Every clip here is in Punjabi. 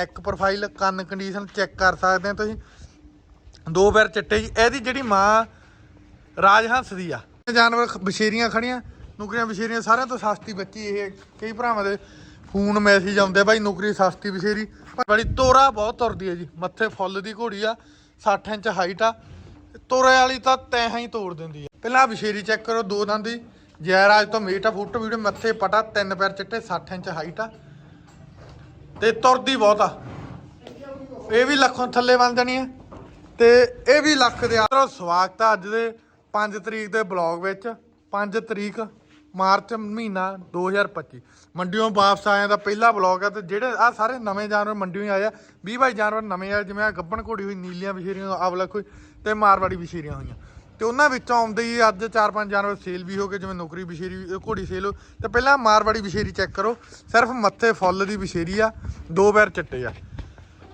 ਨੈਕ ਪ੍ਰੋਫਾਈਲ ਕੰਨ ਕੰਡੀਸ਼ਨ ਚੈੱਕ ਕਰ ਸਕਦੇ ਹੋ ਤੁਸੀਂ। ਦੋ ਪੈਰ ਚਿੱਟੇ ਜੀ। ਇਹਦੀ ਜਿਹੜੀ ਮਾਂ ਰਾਜਹੰਸ ਦੀ ਆ। ਜਾਨਵਰ ਖ- ਬਸ਼ੇਰੀਆਂ ਖੜੀਆਂ। ਨੁਕਰੀਆਂ ਬਸ਼ੇਰੀਆਂ ਸਾਰਿਆਂ ਤੋਂ ਸਸਤੀ ਬੱਚੀ ਇਹ। ਕਈ ਭਰਾਵਾਂ ਦੇ ਫੋਨ ਮੈਸੇਜ ਆਉਂਦੇ ਬਾਈ ਨੁਕਰੀ ਸਸਤੀ ਬਸ਼ੇਰੀ। ਬੜੀ ਤੋਰਾ ਬਹੁਤ ਤੁਰਦੀ ਹੈ ਜੀ। ਮੱਥੇ ਫੁੱਲ ਦੀ ਘੋੜੀ ਆ 60 ਇੰਚ ਹਾਈਟ ਆ। ਤੋਰੇ ਵਾਲੀ ਤਾਂ ਤੈਹਾਂ ਹੀ ਤੋੜ ਦਿੰਦੀ ਆ। ਪਹਿਲਾਂ ਆਹ ਬਸ਼ੇਰੀ ਚੈੱਕ ਕਰੋ, ਦੋ ਦੰਦ ਦੀ। ਜੈਰਾਜ ਤੋਂ ਮੀਟ ਆ, ਫੁੱਟ, ਵੀਡੀਓ, ਮੱਥੇ ਪਟਾ, ਤਿੰਨ ਪੈਰ ਚਿੱਟੇ 60 ਇੰਚ ਹਾਈਟ ਆ। ਤੇ ਤੁਰਦੀ ਬਹੁਤ ਆ। ਇਹ ਵੀ ਲੱਖੋਂ ਥੱਲੇ ਬਣ ਜਾਣੀ ਹੈ ਤੇ ਇਹ ਵੀ ਲੱਖ ਦੇ ਆਦਰ ਸਵਾਗਤ ਆ ਅੱਜ ਦੇ 5 ਤਰੀਕ ਦੇ ਬਲੌਗ ਵਿੱਚ। 5 ਤਰੀਕ, ਮਾਰਚ ਮਹੀਨਾ 2025 ਮੰਡੀੋਂ ਵਾਪਸ ਆਇਆ ਦਾ ਪਹਿਲਾ ਬਲੌਗ ਹੈ ਤੇ ਜਿਹੜੇ ਆ ਸਾਰੇ ਨਵੇਂ ਜਾਨਵਰ ਮੰਡੀੋਂ ਹੀ ਆਏ ਆ। 20 ਬਾਈ ਜਾਨਵਰ ਨਵੇਂ ਆ, ਜਿਵੇਂ ਆ ਗੱਬਣ ਘੋੜੀ ਹੋਈ, ਨੀਲੀਆਂ ਵਿਸ਼ੇਰੀਆਂ ਆਵਲਕ ਹੋਈ ਤੇ ਮਾਰਵਾੜੀ ਵਿਸ਼ੇਰੀਆਂ ਹੋਈਆਂ। ਤੇ ਉਹਨਾਂ ਵਿੱਚੋਂ ਆਉਂਦੇ ਹੀ ਅੱਜ 4-5 ਜਾਨਵਰ ਸੇਲ ਵੀ ਹੋ ਗਏ ਜਿਵੇਂ ਨੌਕਰੀ ਵਿਸ਼ੇਰੀ ਘੋੜੀ ਸੇਲ ਹੋ ਤੇ ਪਹਿਲਾਂ ਮਾਰਵਾੜੀ ਵਿਸ਼ੇਰੀ ਚੈੱਕ ਕਰੋ ਸਿਰਫ ਮੱਥੇ ਫੁੱਲ ਦੀ ਵਿਸ਼ੇਰੀ ਆ ਦੋ ਪੈਰ ਚਿੱਟੇ ਆ।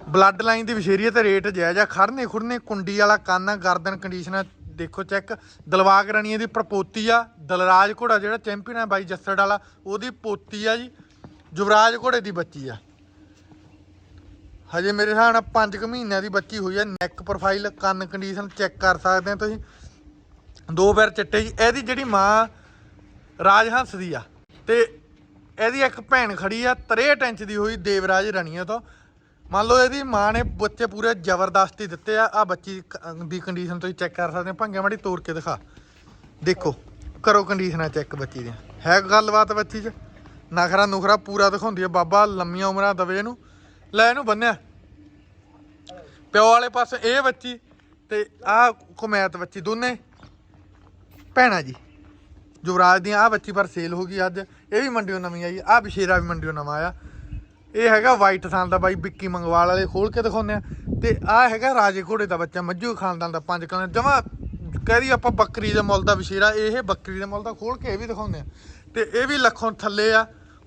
ਬਲੱਡ ਲਾਈਨ ਦੀ ਵਿਸ਼ੇਰੀ ਹੈ ਤੇ ਰੇਟ ਜਾਇਜ਼ ਆ ਖੜਨੇ ਖੁੜਨੇ ਕੁੰਡੀ ਵਾਲਾ ਕੰਨ ਆ, ਗਰਦਨ ਕੰਡੀਸ਼ਨ ਦੇਖੋ ਚੈੱਕ ਦਲਵਾਗ ਰਾਣੀਏ ਦੀ ਪ੍ਰਪੋਤੀ ਆ ਦਲਰਾਜ ਘੋੜਾ ਜਿਹੜਾ ਚੈਂਪੀਅਨ ਹੈ ਬਾਈ ਜੱਸੜ ਵਾਲਾ ਉਹਦੀ ਪੋਤੀ ਆ ਜੀ ਯੁਵਰਾਜ ਘੋੜੇ ਦੀ ਬੱਚੀ ਆ। ਹਜੇ ਮੇਰੇ ਹਿਸਾਬ ਨਾਲ 5 ਮਹੀਨਿਆਂ ਦੀ ਬੱਚੀ ਹੋਈ ਆ ਨੈਕ ਪ੍ਰੋਫਾਈਲ ਕੰਨ ਕੰਡੀਸ਼ਨ ਚੈੱਕ ਕਰ ਸਕਦੇ ਹੋ ਤੁਸੀਂ। ਦੋ ਪੈਰ ਚਿੱਟੇ ਜੀ, ਇਹਦੀ ਜਿਹੜੀ ਮਾਂ ਰਾਜਹੰਸ ਦੀ ਆ। ਤੇ ਇਹਦੀ ਇੱਕ ਭੈਣ ਖੜੀ ਆ 63 ਇੰਚ ਦੀ ਹੋਈ ਦੇਵਰਾਜ ਰਾਣੀਆਂ ਤੋਂ। ਮੰਨ ਲਓ ਇਹਦੀ ਮਾਂ ਨੇ ਬੱਚੇ ਪੂਰੇ ਜ਼ਬਰਦਸਤੀ ਦਿੱਤੇ ਆ ਆ ਬੱਚੀ ਦੀ ਕੰਡੀਸ਼ਨ ਤੁਸੀਂ ਚੈੱਕ ਕਰ ਸਕਦੇ ਹੋ ਭੰਗੇ ਮਾੜੀ ਤੋੜ ਕੇ ਦਿਖਾ। ਦੇਖੋ, ਕਰੋ ਕੰਡੀਸ਼ਨਾਂ ਚੈੱਕ ਬੱਚੀ ਦੀਆਂ। ਹੈ ਗੱਲਬਾਤ ਬੱਚੀ 'ਚ? ਨਖਰਾ ਨੁਖਰਾ ਪੂਰਾ ਦਿਖਾਉਂਦੀ ਆ, ਬਾਬਾ ਲੰਮੀਆਂ ਉਮਰਾਂ ਦਵੇ ਇਹਨੂੰ। ਲੈ ਇਹਨੂੰ ਬੰਨਿਆ। ਪਿਓ ਵਾਲੇ ਪਾਸੇ ਇਹ ਬੱਚੀ ਤੇ ਆ ਕੁਮੈਤ ਬੱਚੀ, ਦੋਨੇ। ਭੈਣਾਂ ਜੀ, ਯੁਵਰਾਜ ਦੀਆਂ ਆ ਬੱਚੀ ਪਰ ਸੇਲ ਹੋ ਗਈ ਅੱਜ, ਇਹ ਵੀ ਮੰਡੀੋਂ ਨਵੀਂ ਆਈ ਆ ਬਸ਼ੇਰਾ ਵੀ ਮੰਡੀੋਂ ਨਵਾਂ ਆਇਆ। ਇਹ ਹੈਗਾ ਵਾਈਟ ਥਾਨ ਦਾ ਬਾਈ, ਵਿੱਕੀ ਮੰਗਵਾਲ ਵਾਲੇ ਖੋਲ ਕੇ ਦਿਖਾਉਂਦੇ ਆ। ਤੇ ਆ ਹੈਗਾ ਰਾਜੇ ਘੋੜੇ ਦਾ ਬੱਚਾ, ਮੱਝੂ ਖਾਨਦਾਨ ਦਾ ਪੰਜ ਕਲਰ ਜਮਾ ਕਹਦੀ ਆਪਾਂ ਬੱਕਰੀ ਦੇ ਮੁੱਲ ਦਾ ਬਸ਼ੇਰਾ ਇਹ ਬੱਕਰੀ ਦੇ ਮੁੱਲ ਦਾ ਖੋਲ ਕੇ ਇਹ ਵੀ ਦਿਖਾਉਂਦੇ ਆ। ਤੇ ਇਹ ਵੀ ਲੱਖੋਂ ਥੱਲੇ ਆ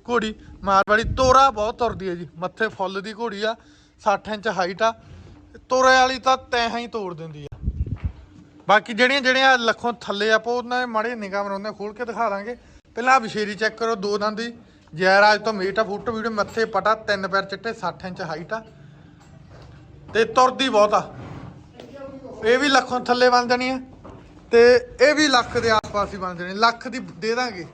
ਘੋੜੀ, ਮਾਰਵਾੜੀ, ਤੋਰਾ ਬਹੁਤ ਤੁਰਦੀ ਹੈ ਜੀ, ਮੱਥੇ ਫੁੱਲ ਦੀ ਘੋੜੀ ਆ 60 ਇੰਚ ਹਾਈਟ ਆ, ਤੋਰੇ ਵਾਲੀ ਤਾਂ ਤੈਹਾਂ ਹੀ ਤੋੜ ਦਿੰਦੀ ਆ। ਬਾਕੀ ਜਿਹੜੀਆਂ ਜਿਹੜੀਆਂ ਲੱਖੋਂ ਥੱਲੇ ਆਪਾਂ ਉਹਨਾਂ ਦੇ ਮਾੜੇ ਨਿਗਾਹ ਮਰਾਉਂਦੇ ਖੋਲ ਕੇ ਦਿਖਾ ਦਾਂਗੇ। ਪਹਿਲਾਂ ਆਹ ਵਿਸ਼ੇਰੀ ਚੈੱਕ ਕਰੋ, ਦੋ ਦੰਦ ਦੀ। ਜੈਰਾਜ ਤੋਂ ਮੀਟ ਆ, ਫੁੱਟ ਵੀਡੀਓ, ਮੱਥੇ ਪਟਾ, ਤਿੰਨ ਪੈਰ ਚਿੱਟੇ 60 ਇੰਚ ਹਾਈਟ ਆ। ਤੇ ਤੁਰਦੀ ਬਹੁਤ ਆ। ਇਹ ਵੀ ਲੱਖੋਂ ਥੱਲੇ ਬਣ ਜਾਣੀ ਆ। ਤੇ ਇਹ ਵੀ ਲੱਖ ਦੇ ਆਸ-ਪਾਸ ਹੀ ਬਣ ਜਾਣੀ ਲੱਖ ਦੀ ਦੇ ਦਾਂਗੇ।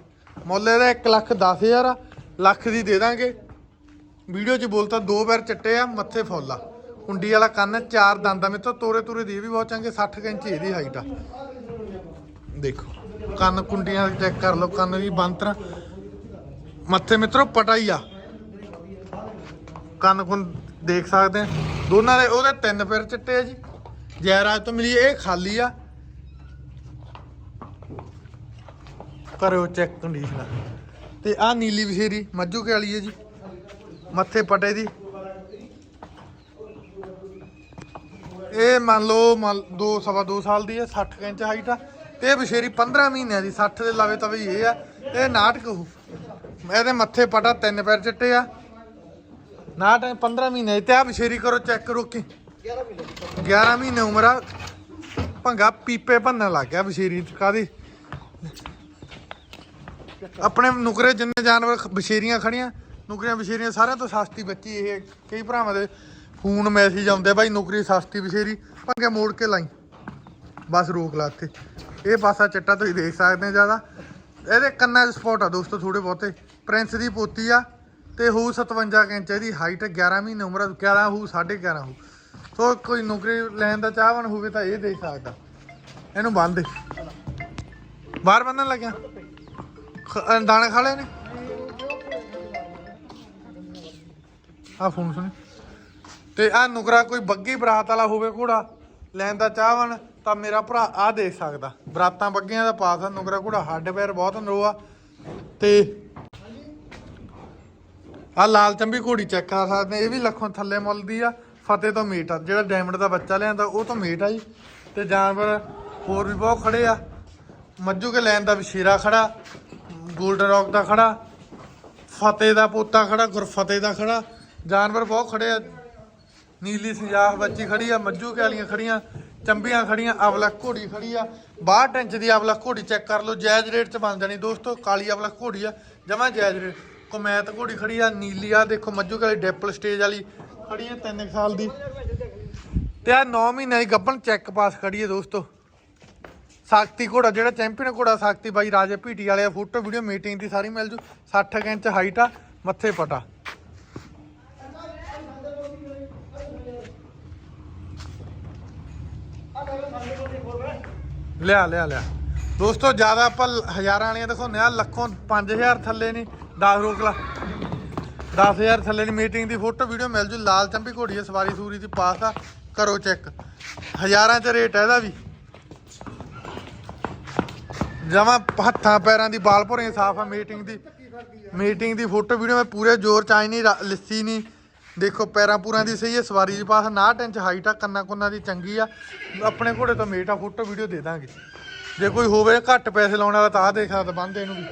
ਮੁੱਲ ਇਹਦਾ 1 ਲੱਖ 10000 ਆ। ਲੱਖ ਦੀ ਦੇ ਦਾਂਗੇ। ਵੀਡੀਓ 'ਚ ਬੋਲਤਾ ਦੋ ਪੈਰ ਚਿੱਟੇ ਆ, ਮੱਥੇ ਫੁੱਲ ਆ। ਕੁੰਡੀ ਵਾਲਾ ਕੰਨ, ਚਾਰ ਦੰਦਾਂ ਮੇ ਤੋਂ ਤੋਰੇ ਤੋਰੇ ਦੀ ਵੀ ਬਹੁਤ ਚੰਗੇ 60 ਕੁ ਇੰਚ ਇਹਦੀ ਹਾਈਟ ਆ। ਦੇਖੋ, ਕੰਨ ਕੁੰਡੀਆਂ ਚੈੱਕ ਕਰ ਲਓ, ਕੰਨ ਵੀ ਬੰਤਰ ਮੱਥੇ ਮਿੱਤਰੋ ਪਟਾ ਹੀ ਆ। ਕੰਨ ਕੁੰਨ ਦੇਖ ਸਕਦੇ ਆ। ਦੋਨਾਂ ਦੇ, ਉਹਦੇ ਤਿੰਨ ਪੈਰ ਚਿੱਟੇ ਆ ਜੀ। ਜੈਰਾਜ ਤੋਂ ਮਿਲੀ ਇਹ ਖਾਲੀ ਆ। ਕਰਿਓ ਚੈੱਕ ਕੰਡੀਸ਼ਨ ਤੇ ਆ ਨੀਲੀ ਵਿਸ਼ੇਰੀ, ਮੱਝੂ ਕੇ ਵਾਲੀ ਹੈ ਜੀ। ਮੱਥੇ ਪਟੇ ਦੀ। ਇਹ ਮੰਨ ਲਓ, ਮੰਨ ਦੋ, ਸਵਾ ਦੋ ਸਾਲ ਦੀ ਹੈ 60 ਇੰਚ ਹਾਈਟ ਆ। ਤੇ ਇਹ ਵਿਸ਼ੇਰੀ 15 ਮਹੀਨਿਆਂ ਦੀ 60 ਦੇ ਲਾਵੇ ਤਵੇ ਹੀ ਇਹ ਆ। ਇਹ ਨਾਟਕ ਇਹਦੇ ਮੱਥੇ ਪਟਾ, ਤਿੰਨ ਪੈਰ ਚਿੱਟੇ ਆ। ਨਾਟ 15 ਮਹੀਨੇ ਦੀ। ਤੇ ਆ ਵਿਸ਼ੇਰੀ ਕਰੋ, ਚੈੱਕ ਕਰੋ ਕਿ 11 ਮਹੀਨੇ ਉਮਰ ਆ। ਭੰਗਾ ਪੀਪੇ ਭੰਨਣ ਲੱਗ ਗਿਆ ਵਿਸ਼ੇਰੀ ਚ ਕਾਦੀ ਆਪਣੇ ਨੁਕਰੇ ਜਿੰਨੇ ਜਾਨਵਰ ਖ- ਬਸ਼ੇਰੀਆਂ ਖੜੀਆਂ ਨੁਕਰੀਆਂ ਬਸ਼ੇਰੀਆਂ ਸਾਰਿਆਂ ਤੋਂ ਸਸਤੀ ਬੱਚੀ ਇਹ, ਕਈ ਭਰਾਵਾਂ ਦੇ ਫੋਨ ਮੈਸੇਜ ਆਉਂਦੇ ਬਾਈ ਨੌਕਰੀ ਸਸਤੀ ਬਸ਼ੇਰੀ ਭੰਗੇ ਮੋੜ ਕੇ ਲਾਈ। ਬਸ ਰੋਕ ਲਾ ਇੱਥੇ। ਇਹ ਪਾਸਾ ਚਿੱਟਾ ਤੁਸੀਂ ਦੇਖ ਸਕਦੇ ਆ ਜ਼ਿਆਦਾ। ਇਹਦੇ ਕੰਨਾਂ 'ਚ ਸਪੌਟ ਆ ਦੋਸਤੋ ਥੋੜੇ ਬਹੁਤੇ। ਪ੍ਰਿੰਸ ਦੀ ਪੋਤੀ ਆ, ਤੇ ਹੂ 57 ਕੁ ਇੰਚ ਇਹਦੀ। ਹਾਈਟ 11 ਮਹੀਨੇ ਉਮਰ ਆ 11 ਹੂ 11.5 ਹੂ ਸੋ ਕੋਈ ਨੌਕਰੀ ਲੈਣ ਦਾ ਚਾਹਵਨ ਹੋਵੇ ਤਾਂ ਇਹ ਦੇ ਸਕਦਾ। ਇਹਨੂੰ ਬੰਦ ਦੇ। ਬਾਹਰ ਬੰਨਣ ਲੱਗਿਆ। ਖ- ਦਾਣੇ ਖਾ ਲਏ ਨੇ? ਆ ਫੋਨ ਸੁਣੀ ਤੇ ਆ ਨੁਕਰਾ ਕੋਈ ਬੱਗੀ ਬਰਾਤ ਵਾਲਾ ਹੋਵੇ ਘੋੜਾ, ਲੈਣ ਦਾ ਚਾਹਵਨ ਤਾਂ ਮੇਰਾ ਭਰਾ ਆ ਦੇਖ ਸਕਦਾ। ਬਰਾਤਾਂ ਬੱਗੀਆਂ ਦਾ ਪਾਸ ਆ, ਨੁਕਰਾ ਘੋੜਾ ਹੱਡ ਪੈਰ ਬਹੁਤ ਨਰੋ ਆ। ਤੇ ਆ ਲਾਲ ਚੰਬੀ ਘੋੜੀ ਚੈੱਕ ਕਰ ਸਕਦੇ, ਇਹ ਵੀ ਲੱਖੋਂ ਥੱਲੇ ਮੁੱਲ ਦੀ ਆ, ਫਤਿਹ ਤੋਂ ਮੀਟ ਆ। ਜਿਹੜਾ ਡਾਇਮੰਡ ਦਾ ਬੱਚਾ ਲਿਆਂਦਾ, ਉਹ ਤੋਂ ਮੀਟ ਆ ਜੀ। ਤੇ ਜਾਨਵਰ ਹੋਰ ਵੀ ਬਹੁਤ ਖੜੇ ਆ। ਮੱਜੂ ਕੇ ਲੈਣ ਦਾ ਵਿਸ਼ੇਰਾ ਖੜਾ, ਗੋਲਡਨ ਰੌਕ ਦਾ ਖੜਾ, ਫਤਿਹ ਦਾ ਪੋਤਾ ਖੜਾ, ਗੁਰਫਤਿਹ ਦਾ ਖੜਾ। ਜਾਨਵਰ ਬਹੁਤ ਖੜੇ ਆ। ਨੀਲੀ ਸਿੰਜਾਖ ਬੱਚੀ ਖੜੀ ਆ ਮੱਜੂ ਕੇ ਵਾਲੀਆਂ ਖੜੀਆਂ, ਚੰਬੀਆਂ ਖੜੀਆਂ, ਅਵਲਾ ਘੋੜੀ ਖੜੀ ਆ। 62 ਇੰਚ ਦੀ ਅਵਲਾ ਘੋੜੀ ਚੈੱਕ ਕਰ ਲਓ, ਜਾਇਜ਼ ਰੇਟ 'ਚ ਬਣ ਜਾਣੀ। ਦੋਸਤੋ, ਕਾਲੀ ਅਵਲਾ ਘੋੜੀ ਆ, ਜਮਾ ਜਾਇਜ਼ ਰੇਟ। ਕਮੈਤ ਘੋੜੀ ਖੜੀ ਆ, ਨੀਲੀ ਆ, ਦੇਖੋ ਮੱਜੂ ਕੇ ਡੈਪਲ ਸਟੇਜ ਵਾਲੀ ਖੜੀ ਹੈ 3 ਸਾਲ ਦੀ। ਤੇ ਆ 9 ਮਹੀਨਿਆਂ ਦੀ ਗੱਬਣ ਚੈੱਕ ਪਾਸ ਖੜੀ ਹੈ ਦੋਸਤੋ। ਸਾਕਤੀ ਘੋੜਾ, ਜਿਹੜਾ ਚੈਂਪੀਅਨ ਘੋੜਾ ਸਾਕਤੀ ਬਾਈ ਰਾਜੇ ਪੀਟੀ ਵਾਲੇ ਫੋਟੋ, ਵੀਡੀਓ, ਮੀਟਿੰਗ ਦੀ ਸਾਰੀ ਮਿਲ ਜੂ। 60 ਕੁ ਇੰਚ ਹਾਈਟ ਆ, ਮੱਥੇ ਪਟਾ। ਲਿਆ ਲਿਆ ਲਿਆ। ਦੋਸਤੋ, ਜ਼ਿਆਦਾ ਆਪਾਂ ਹਜ਼ਾਰਾਂ ਵਾਲੀਆਂ ਦਿਖਾਉਂਦੇ ਆ ਲੱਖੋਂ 5000 ਥੱਲੇ ਨਹੀਂ 10 ਰੋਕਲਾ। 10000 ਥੱਲੇ ਦੀ ਮੀਟਿੰਗ ਦੀ ਫੋਟੋ ਵੀਡੀਓ ਮਿਲ ਜੂ। ਲਾਲ ਚੰਬੀ ਘੋੜੀ ਆ ਸਵਾਰੀ ਸੂਰੀ ਦੀ ਪਾਸ ਆ। ਕਰੋ ਚੈੱਕ ਹਜ਼ਾਰਾਂ ਚ ਰੇਟ ਹੈ ਇਹਦਾ ਵੀ। ਜਮਾ ਹੱਥਾਂ ਪੈਰਾਂ ਦੀ ਬਾਲ ਭੁਰੇ ਸਾਫ਼ ਆ ਮੀਟਿੰਗ ਦੀ। ਮੀਟਿੰਗ ਦੀ ਫੋਟੋ ਵੀਡੀਓ ਮੈਂ ਪੂਰੇ ਜ਼ੋਰ ਚ ਆਈ ਨਹੀਂ ਰਾ- ਲਿੱਸੀ ਨਹੀਂ ਦੇਖੋ, ਪੈਰਾਂ ਪੂਰਾਂ ਦੀ ਸਹੀ ਹੈ, ਸਵਾਰੀ ਦੀ ਪਾਸ 59 ਇੰਚ ਹਾਈਟ ਆ, ਕੰਨਾਂ ਕੁੰਨਾਂ ਦੀ ਚੰਗੀ ਆ। ਆਪਣੇ ਘੋੜੇ ਤੋਂ ਮੇਟ ਫੋਟੋ, ਵੀਡੀਓ ਦੇ ਦਾਂਗੇ। ਜੇ ਕੋਈ ਹੋਵੇ, ਘੱਟ ਪੈਸੇ ਲਾਉਣ ਵਾਲਾ ਤਾਂ ਆ ਦੇਖ ਸਕਦਾ ਬੰਦੇ ਇਹਨੂੰ ਵੀ।